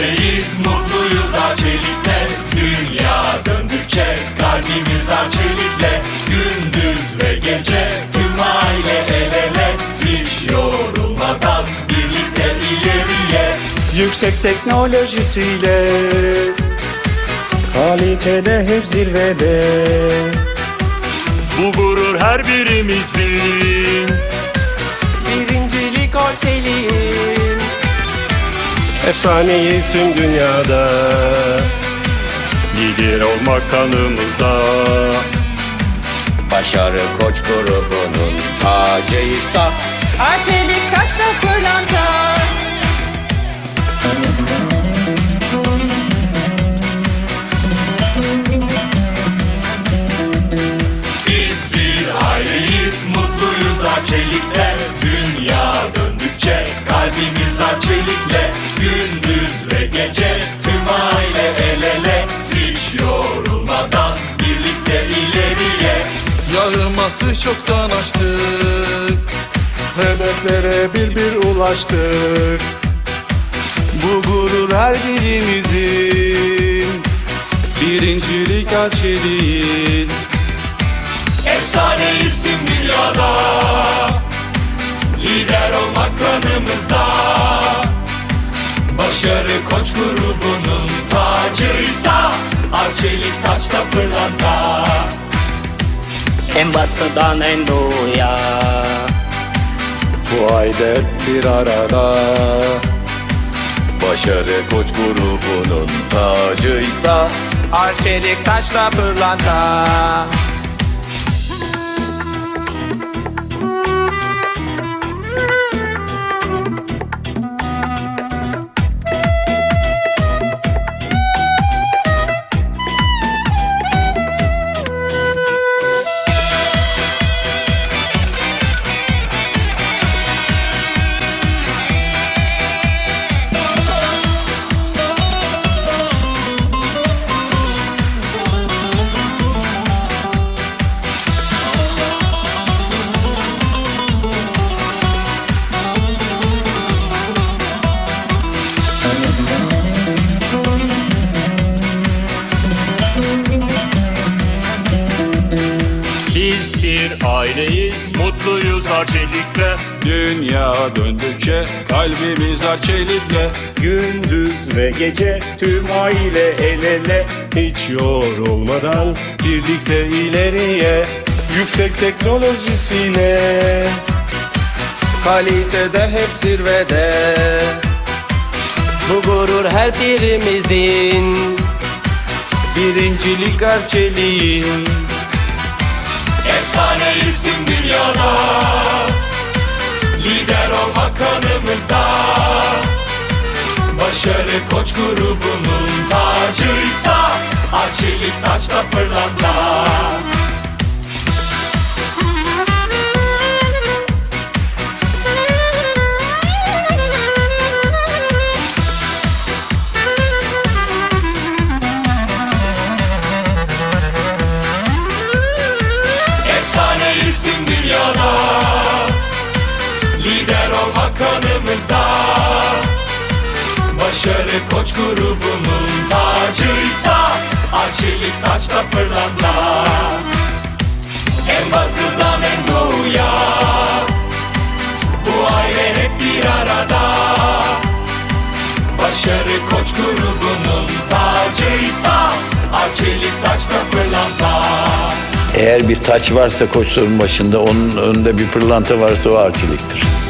birlikteyiz mutluyuz Arçelik'te Dünya döndükçe kalbimiz Arçelik'le Gündüz ve gece tüm aile el ele. Hiç yorulmadan birlikte ileriye. Yüksek teknolojisiyle Kalitede hep zirvede. Bu gurur her birimizin. Birincilik orteliği. Efsaneyiz tüm dünyada. Lider olmak kanımızda. Başarı koç grubunun tacıysa Arçelik taçla pırlanta Biz bir aileyiz mutluyuz Arçelik'te. Dünya döndükçe kalbimiz Arçelik'le Yağması çoktan açtık Hedeflere bir bir ulaştık. Bu gurur her birimizin. Birincilik Arçelik'in Efsaneyiz tüm dünyada. Lider olmak kanımızda. Başarı koç grubunun tacıysa Arçelik taçta pırlanta En batıdan en doğuya. Bu aile bir arada. Başarı koç grubunun tacıysa Arçelik taçla pırlanta Biz bir aileyiz, mutluyuz Arçelik'te. Dünya döndükçe kalbimiz Arçelik'le Gündüz ve gece tüm aile el ele. Hiç yorulmadan birlikte ileriye. Yüksek teknolojisiyle Kalitede hep zirvede Bu gurur her birimizin. Birincilik Arçelik'in Efsaneyiz tüm dünyada. Lider olmak kanımızda. Başarı koç grubunun tacıysa Arçelik taçta pırlanta Başarı koç grubunun tacıysa Arçelik taçta pırlanta. En batıdan en doğuya Bu aile hep bir arada. Başarı koç grubunun tacıysa Arçelik taçta pırlanta. Eğer bir taç varsa koçların başında onun önünde bir pırlanta varsa o artiliktir.